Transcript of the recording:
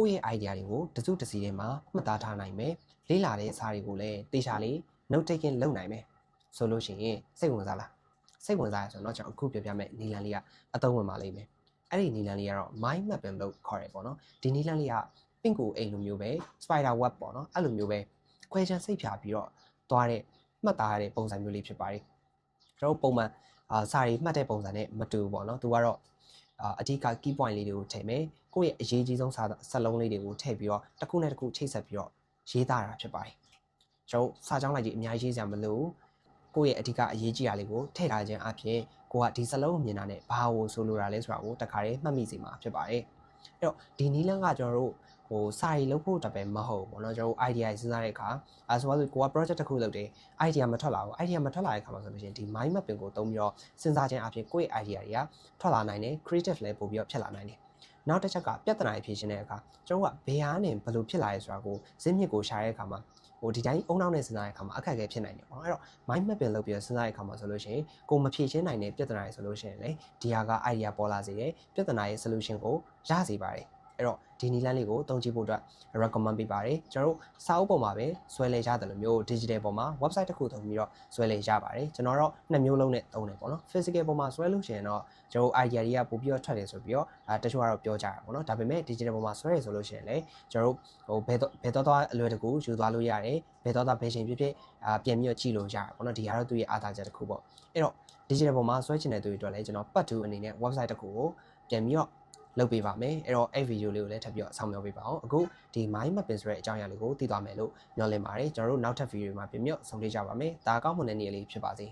ကိုယ့်ရဲ့ idea တွေကိုတစုတစည်းထဲမှာမှတ်သားထားနိုင်မယ်လေးလာတဲ့အစာတွေကိုလည်းတေချာလေး note taking လုပ်နိုင်မယ်ဆိုလို့ရှိရင်စိတ်ဝင်စားလားစိတ်ဝင်စားရဆိုတော့ကျွန်တော်အခုပြောပြမယ့်နီလန်လေးကအသုံးဝင်ပါလိမ့်မယ်အဲ့ဒီနီလန်လေးကတော့ mind mapping လို့ခေါ်ရပေါ့နော်ဒီနီလန်လေးကပင့်ကိုအိမ်လိုမျိုးပဲ spider web ပေါ့နော်အဲ့လိုမျိုးပဲ question စိတ်ဖြာပြီးတော့သွားတဲ့မှတ်သားရတဲ့ပုံစံမျိုးလေးဖြစ်ပါတယ်ကျွန်တော်ပုံမှန်အာစာရီမှတ်တဲ့ပုံစံနဲ့မတူဘူးပေါ့နော်သူကတော့ အာအဓိက key point လေးတွေကိုထည့်မယ်ကိုယ့်ရဲ့အရေးကြီးဆုံးစာစက်လုံးလေးတွေကိုထည့်ပြီးတော့တစ်ခုနဲ့တစ်ခုချိတ်ဆက်ပြီးတော့ရေးသားတာဖြစ်ပါတယ်ကျွန်တော်စာကြောင်းလိုက်ကြီးအများကြီးရေးစရာမလိုကိုယ့်ရဲ့အဓိကအရေးကြီးတာလေးကိုထည့်ထားခြင်းအပြင်ကိုကဒီစလုံးကိုမြင်တာနဲ့ဘာကိုဆိုလိုတာလဲဆိုတာကိုတခါတည်းမှတ်မိစေမှာဖြစ်ပါတယ် အဲ့တော့ဒီနီးလန်းကကျွန်တော်တို့ဟိုစာရီလုပ်ဖို့တပည့်မဟုတ်ဘူးเนาะကျွန်တော်တို့ idea စဉ်းစားတဲ့အခါအဲဆိုတော့ကိုက project တစ်ခုလုပ်တယ် idea မထွက်လာဘူး idea မထွက်လာတဲ့အခါမှာဆိုလို့ရှိရင်ဒီ mind mapping ကိုသုံးပြီးတော့စဉ်းစားခြင်းအပြင်ကိုယ့်ရဲ့ idea တွေကထွက်လာနိုင်တယ် creative လည်းပို့ပြီးတော့ဖြစ်လာနိုင်တယ်နောက်တစ်ချက်ကပြဿနာဖြေရှင်းတဲ့အခါကျွန်တော်ကဘယ်ဟာနဲ့ဘယ်လိုဖြစ်လာရဲဆိုတာကိုဇင်းမြစ်ကိုရှာတဲ့အခါမှာ ဟိုဒီတိုင်းအုံနောက်နဲ့စဉ်းစားတဲ့အခါမှာအခက်အခဲဖြစ်နိုင်တယ်ပေါ့နော်အဲ့တော့ mind mapping လုပ်ပြီးတော့စဉ်းစားတဲ့အခါမှာဆိုလို့ရှိရင်ကိုမဖြေရှင်းနိုင်တဲ့ပြဿနာတွေဆိုလို့ရှိရင်လေဒီဟာက idea ပေါ်လာစေတယ်ပြဿနာရဲ့ solution ကိုရစေပါတယ် အဲ့တော့ဒီနီလန်းလေးကိုတုံးကြည့်ဖို့အတွက် recommend ပေးပါတယ်ကျွန်တော်တို့စာအုပ်ပေါ်မှာပဲဆွဲလေရတယ်လို့မျိုး digital ပေါ်မှာ website တစ်ခုသုံးပြီးတော့ဆွဲလေရပါတယ်ကျွန်တော်တော့နှစ်မျိုးလုံးနဲ့သုံးတယ်ပေါ့နော် physical ပေါ်မှာဆွဲလို့ရှိရင်တော့ကျွန်တော် idea တွေကပို့ပြီးတော့ထွက်တယ်ဆိုပြီးတော့အဲတချို့ကတော့ပြောကြတာပေါ့နော်ဒါပေမဲ့ digital ပေါ်မှာဆွဲရဆိုလို့ရှိရင်လည်းကျွန်တော်တို့ဟိုဘယ်တော့ဘယ်တော့တော့အလွယ်တကူယူသွားလို့ရတယ်ဘယ်တော့တော့ဘယ်ချိန်ဖြစ်ဖြစ်အာပြန်ပြီးတော့ကြည့်လို့ရတယ်ပေါ့နော်ဒီကတော့သူ့ရဲ့အားသာချက်တစ်ခုပေါ့အဲ့တော့ digital ပေါ်မှာဆွဲချင်တဲ့သူတွေအတွက်လည်းကျွန်တော် part 2အနေနဲ့ website တစ်ခုကိုပြန်ပြီးတော့ လုပ်ပေးပါမယ်အဲ့တော့အဲ့ဗီဒီယိုလေးကိုလည်းထပ်ပြီးတော့ဆောင်းပြောပေးပါအောင်အခုဒီ mind mapping ဆိုတဲ့အကြောင်းအရာလေးကိုသိသွားမယ်လို့ညွှန်လင်းပါတယ်ကျွန်တော်တို့နောက်ထပ်ဗီဒီယိုမှာပြန်ပြီးတော့ဆုံတွေ့ကြပါမယ်ဒါအကောင့်မွန်တဲ့နေ့လေးဖြစ်ပါစေ